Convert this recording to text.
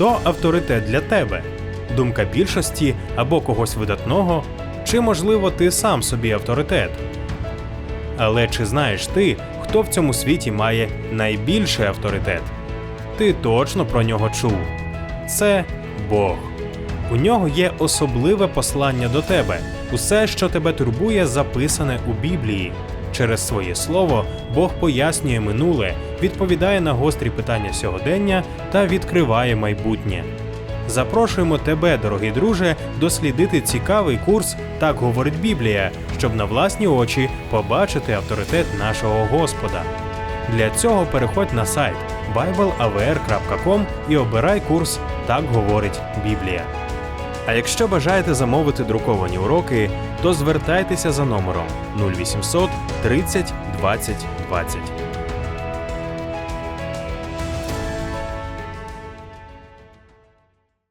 Хто авторитет для тебе? Думка більшості або когось видатного? Чи, можливо, ти сам собі авторитет? Але чи знаєш ти, хто в цьому світі має найбільший авторитет? Ти точно про нього чув. Це Бог. У нього є особливе послання до тебе. Усе, що тебе турбує, записане у Біблії. Через своє слово Бог пояснює минуле, відповідає на гострі питання сьогодення та відкриває майбутнє. Запрошуємо тебе, дорогий друже, дослідити цікавий курс Так говорить Біблія, щоб на власні очі побачити авторитет нашого Господа. Для цього переходь на сайт bibleavr.com і обирай курс Так говорить Біблія. А якщо бажаєте замовити друковані уроки, то звертайтеся за номером 0800 30 20 20.